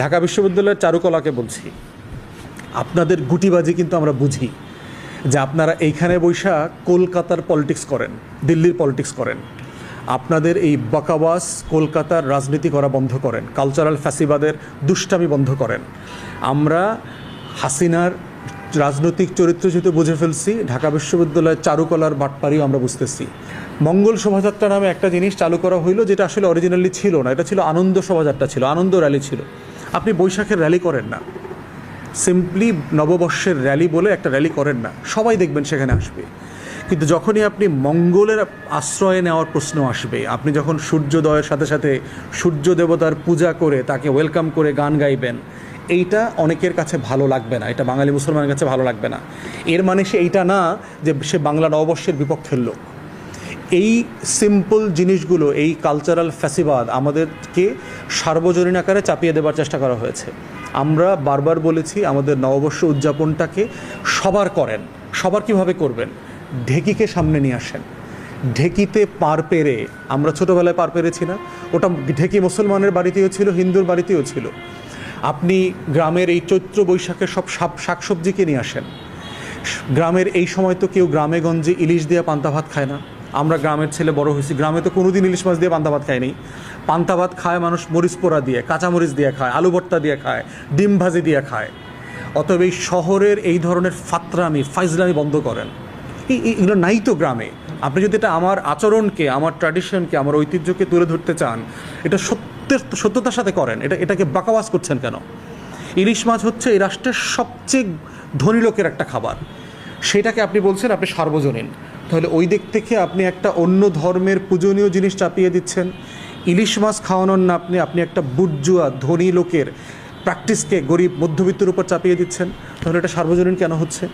ঢাকা বিশ্ববিদ্যালয়ের চারুকলাকে বলছি। আপনাদের গুটিবাজি কিন্তু আমরা বুঝি যে আপনারা এইখানে বৈশা কলকাতার পলিটিক্স করেন, দিল্লির পলিটিক্স করেন। আপনাদের এই বকাবাস কলকাতার রাজনীতি করা বন্ধ করেন কালচারাল ফ্যাসিবাদের দুষ্টামি বন্ধ করেন। আমরা হাসিনার রাজনৈতিক চরিত্র যেহেতু বুঝে ফেলছি, ঢাকা বিশ্ববিদ্যালয়ের চারুকলার বাটপারিও আমরা বুঝতেছি। মঙ্গল শোভাযাত্রা নামে একটা জিনিস চালু করা হইল যেটা আসলে অরিজিনালি ছিল না, এটা ছিল আনন্দ শোভাযাত্রা ছিল, আনন্দ র্যালি ছিল। আপনি বৈশাখের র্যালি করেন না। সিম্পলি নববর্ষের র্যালি বলে একটা র্যালি করেন না। সবাই দেখবেন সেখানে আসবে। কিন্তু যখনই আপনি মঙ্গলের আশ্রয়ে নেওয়ার প্রশ্ন আসবে, আপনি যখন সূর্যোদয়ের সাথে সাথে সূর্য দেবতার পূজা করে তাকে ওয়েলকাম করে গান গাইবেন, এইটা অনেকের কাছে ভালো লাগবে না। এটা বাঙালি মুসলমানের কাছে ভালো লাগবে না। এর মানে সে এইটা না যে সে বাংলা নববর্ষের বিপক্ষের লোক। এই সিম্পল জিনিসগুলো, এই কালচারাল ফ্যাসিবাদ আমাদেরকে সার্বজনীন আকারে চাপিয়ে দেবার চেষ্টা করা হয়েছে। আমরা বারবার বলেছি, আমাদের নববর্ষ উদযাপনটাকে সবার করেন, সবার কীভাবে করবেন? ঢেকিকে সামনে নিয়ে আসেন। ঢেকিতে পার পেরে, আমরা ছোটোবেলায় পার পেরেছি না, ওটা ঢেকি মুসলমানের বাড়িতেও ছিল, হিন্দুর বাড়িতেও ছিল। আপনি গ্রামের এই চৈত্র বৈশাখের সব শাক, শাকসবজিকে নিয়ে আসেন। গ্রামের এই সময় তো কেউ গ্রামে গঞ্জে ইলিশ দিয়ে পান্তা ভাত খায় না। আমরা গ্রামের ছেলে বড় হয়েছি। গ্রামে তো কোনোদিন ইলিশ মাছ দিয়ে পান্তা ভাত খায়নি। পান্তা ভাত খায় মানুষ মরিচ পোড়া দিয়ে, কাঁচামরিচ দিয়ে খায়, আলু ভর্তা দিয়ে খায়, ডিম ভাজি দিয়ে খায়। অতএব এই শহরের এই ধরনের ফাতরামি, ফাইজলামি বন্ধ করেন। এগুলো নাই তো গ্রামে। আপনি যদি এটা আমার আচরণকে, আমার ট্র্যাডিশনকে আমার ঐতিহ্যকে তুলে ধরতে চান, এটা সত্যের, সত্যতার সাথে করেন। এটা, এটাকে বাকাবাস করছেন কেন? ইলিশ মাছ হচ্ছে এই রাষ্ট্রের সবচেয়ে ধনী লোকের একটা খাবার। সেটাকে আপনি বলছেন আপনি সার্বজনীন। তাহলে ওই দিক থেকে আপনি একটা অন্য ধর্মের পূজনীয় জিনিস চাপিয়ে দিচ্ছেন। ইলিশ মাছ খাওয়ানোর না আপনি আপনি একটা বুটজুয়া ধনী লোকের প্র্যাকটিসকে গরিব মধ্যবিত্তের উপর চাপিয়ে দিচ্ছেন। তাহলে এটা সার্বজনীন কেন হচ্ছে?